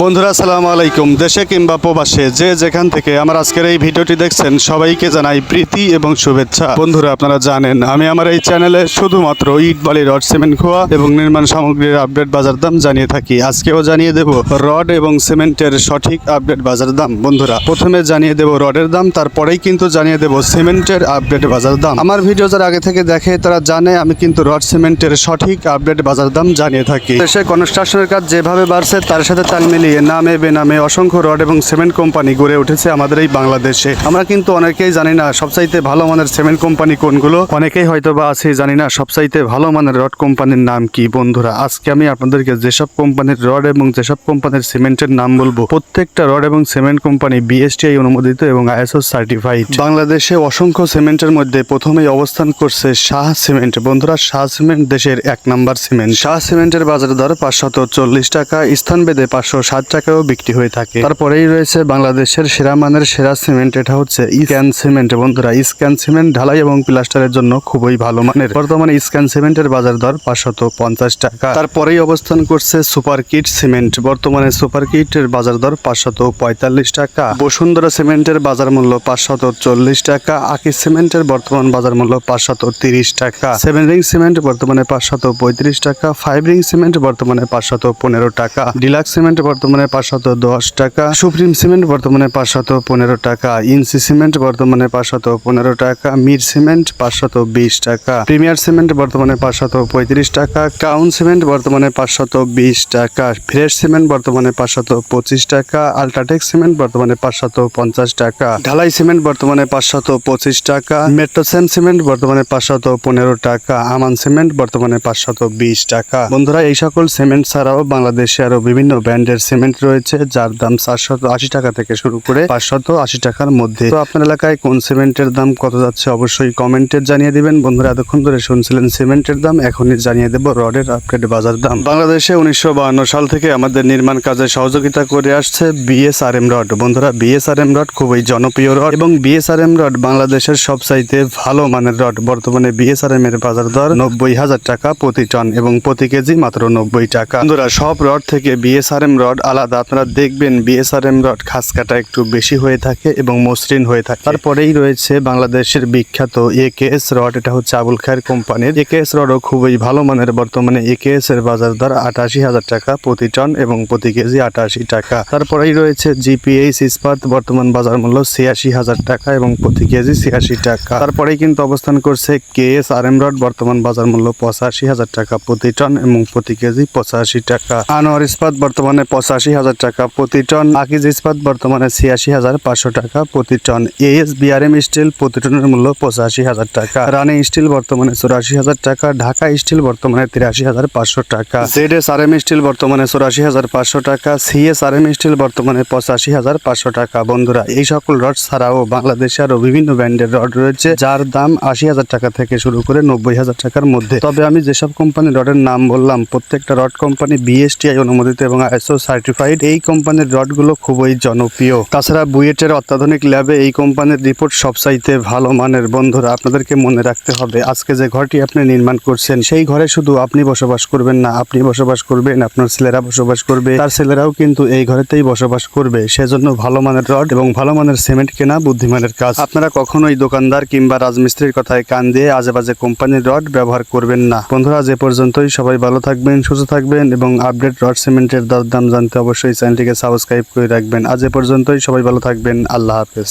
বন্ধুরা, আসসালামু আলাইকুম। দেশে কিংবা প্রবাসে যে যেখান থেকে আমার আজকের এই ভিডিওটি দেখছেন, সবাইকে জানাই প্রীতি এবং শুভেচ্ছা। বন্ধুরা, আপনারা জানেন, আমি আমার এই চ্যানেলে শুধুমাত্র ইট, বালি, রড, সিমেন্ট, খোয়া এবং নির্মাণ সামগ্রীর আপডেট বাজার দাম জানিয়ে থাকি। আজকেও জানিয়ে দেব রড এবং সিমেন্টের সঠিক আপডেট বাজার দাম। বন্ধুরা, প্রথমে জানিয়ে দেব রডের দাম, তারপরেই কিন্তু জানিয়ে দেব সিমেন্টের আপডেট বাজার দাম। আমার ভিডিও যারা আগে থেকে দেখে, তারা জানে আমি কিন্তু রড, সিমেন্টের সঠিক আপডেট বাজার দাম জানিয়ে থাকি। দেশে কনস্ট্রাকশনের কাজ যেভাবে বাড়ছে, তার সাথে তাল মিলিয়ে নামে বেনামে অসংখ্য রড এবং সিমেন্ট কোম্পানি গড়ে উঠেছে আমাদের এই বাংলাদেশে। আমরা কিন্তু অনেকেই জানি না সবচাইতে ভালো মানের সিমেন্ট কোম্পানি কোনগুলো। অনেকেই হয়তো বা আছে, জানি না সবচাইতে ভালো মানের রড কোম্পানির নাম কি। বন্ধুরা, আজকে আমি আপনাদেরকে যেসব কোম্পানির রড এবং যেসব কোম্পানির সিমেন্টের নাম বলব, প্রত্যেকটা রড এবং সিমেন্ট কোম্পানি বিএসটিআই অনুমোদিত এবং আইএসও সার্টিফাইড। বাংলাদেশে অসংখ্য সিমেন্টের মধ্যে প্রথমেই অবস্থান করছে শাহ সিমেন্ট। বন্ধুরা, শাহ সিমেন্ট দেশের এক নাম্বার সিমেন্ট। শাহ সিমেন্টের বাজার দর পাঁচশত চল্লিশ টাকা, স্থান বেদে পাঁচশো ষাট টাকাও বিক্রি হয়ে থাকে। তারপরেই রয়েছে বাংলাদেশের সেরা মানের সেরা সিমেন্ট, এটা হচ্ছে স্ক্যান সিমেন্ট। বন্ধুরা, স্ক্যান সিমেন্ট ঢালাই এবং প্লাস্টারের জন্য খুবই ভালো মানের। বর্তমানে স্ক্যান সিমেন্টের বাজার দর পাঁচশত পঞ্চাশ টাকা। তারপরেই অবস্থান করছে সুপার কিট সিমেন্ট। বর্তমানে সুপার কিটের বাজার দর পাঁচশত পঁয়তাল্লিশ টাকা। বসুন্ধরা সিমেন্টের বাজার মূল্য পাঁচশত চল্লিশ টাকা। আকিস সিমেন্টের বর্তমান বাজার মূল্য পাঁচশত তিরিশ টাকা। সেভেন রিং সিমেন্ট বর্তমানে পাঁচশত পঁয়ত্রিশ টাকা। ফাইভ রিং সিমেন্ট বর্তমানে পাঁচশত পনেরো টাকা। ডিলাক্স সিমেন্ট বর্তমানে পাঁচশত দশ টাকা সুপ্রিম সিমেন্ট বর্তমানে পাঁচশত পনেরো টাকা ইনসি সিমেন্ট বর্তমানে পাঁচশত পনেরো টাকা মির সিমেন্ট পাঁচশত বিশ টাকা প্রিমিয়ার সিমেন্ট বর্তমানে পাঁচশত পঁয়ত্রিশ টাকা কাউন সিমেন্ট বর্তমানে পাঁচশত বিশ টাকা ফ্রেশ সিমেন্ট বর্তমানে পাঁচশত পঁচিশ টাকা আলট্রাটেক সিমেন্ট বর্তমানে পাঁচশত পঞ্চাশ টাকা ঢালাই সিমেন্ট বর্তমানে পাঁচশত পঁচিশ টাকা মেট্রোসেন সিমেন্ট বর্তমানে পাঁচশত পনেরো টাকা আমান সিমেন্ট বর্তমানে পাঁচশত বিশ টাকা বন্ধুরা এই সকল সিমেন্ট ছাড়াও বাংলাদেশে আরও বিভিন্ন ব্র্যান্ডের সিমেন্ট রয়েছে, যার দাম চারশত আশি টাকা থেকে শুরু করে পাঁচশত আশি টাকার মধ্যে। তো আপনার এলাকায় কোন সিমেন্টের দাম কত যাচ্ছে অবশ্যই কমেন্টে জানিয়ে দিবেন। বন্ধুরা, এতক্ষণ ধরে শুনছিলেন সিমেন্টের দাম, এখনই জানিয়ে দেব রডের আপডেট বাজার দাম। বাংলাদেশে উনিশশো সাল থেকে আমাদের নির্মাণ কাজে সহযোগিতা করে আসছে বিএসআরএম রড। বন্ধুরা, বিএসআরএম রড খুবই জনপ্রিয় রড এবং বিএসআরএম রড বাংলাদেশের সবচাইতে ভালো মানের রড। বর্তমানে বিএসআরএম এর বাজার দর নব্বই হাজার টাকা প্রতি টন এবং প্রতি কেজি মাত্র নব্বই টাকা। বন্ধুরা, সব রড থেকে বিএসআরএম রড আলাদা। আপনারা দেখবেন বিএসআরএম রড খাস কাটা একটু বেশি হয়ে থাকে এবং মসৃণ হয়ে থাকে। তারপরেই রয়েছে বাংলাদেশের বিখ্যাত একেএস রড। এটা হচ্ছে আবুল খায়ের কোম্পানির। এ কে এস রডও খুবই ভালো মানের। বর্তমানে একেএস এর বাজার দর আটাশি হাজার টাকা প্রতি টন এবং প্রতি কেজি আটাশি টাকা। তারপরেই রয়েছে জিপিএইচ ইস্পাত বর্তমান বাজার মূল্য ছিয়াশি হাজার টাকা এবং প্রতি কেজি ছিয়াশি টাকা। তারপরেই কিন্তু অবস্থান করছে কেএস আর এম রড। বর্তমান বাজার মূল্য পঁচাশি হাজার টাকা প্রতি টন এবং প্রতি কেজি পঁচাশি টাকা। আনোয়ার ইস্পাত বর্তমানে পঁচাশি হাজার টাকা প্রতি টন। আকিজ ইস্পাত বর্তমানে ছিয়াশি হাজার পাঁচশো টাকা প্রতি টন। এএস বিআরএম স্টিল প্রতি টনের মূল্য পঁচাশি হাজার টাকা। রানি স্টিল বর্তমানে চুরাশি হাজার টাকা। ঢাকা স্টিল বর্তমানে তিরাশি হাজার পাঁচশো টাকা। Z S R M steel বর্তমানে চুরাশি হাজার পাঁচশো টাকা। সিএস আর স্টিল বর্তমানে পঁচাশি হাজার পাঁচশো টাকা। বন্ধুরা, এই সকল রড ছাড়াও বাংলাদেশে আরও বিভিন্ন ব্র্যান্ডের রড রয়েছে, যার দাম আশি হাজার টাকা থেকে শুরু করে নব্বই হাজার টাকার মধ্যে। তবে আমি যেসব কোম্পানি রডের নাম বললাম, প্রত্যেকটা রড কোম্পানি বিএসটিআই অনুমোদিত এবং আইএসও সার্টিফাইড এই কোম্পানির রডগুলো খুবই জনপ্রিয়। তাছাড়া বুয়েটের অত্যাধুনিক ল্যাবে এই কোম্পানির রিপোর্ট সবসাইতে ভালো মানের। বন্ধুরা, আপনাদেরকে মনে রাখতে হবে, আজকে যে ঘরটি আপনি নির্মাণ করছেন, সেই ঘরে শুধু আপনি বসবাস করবেন না, আপনি বসবাস করবেন, আপনার ছেলেরা বসবাস করবে, তার ছেলেরাও কিন্তু এই ঘরেতেই বসবাস করবে। সেজন্য ভালো মানের রড এবং ভালো মানের সিমেন্ট কেনা বুদ্ধিমানের কাজ। আপনারা কখনোই দোকানদার কিংবা রাজমিস্ত্রির কথায় কান দিয়ে আজে বাজে কোম্পানির রড ব্যবহার করবেন না। বন্ধুরা যে পর্যন্তই। সবাই ভালো থাকবেন, সুস্থ থাকবেন এবং আপডেট রড, সিমেন্টের দর দাম জানতে অবশ্যই চ্যানেলটিকে সাবস্ক্রাইব করে রাখবেন। আজ এ পর্যন্তই সবাই ভালো থাকবেন আল্লাহ হাফেজ।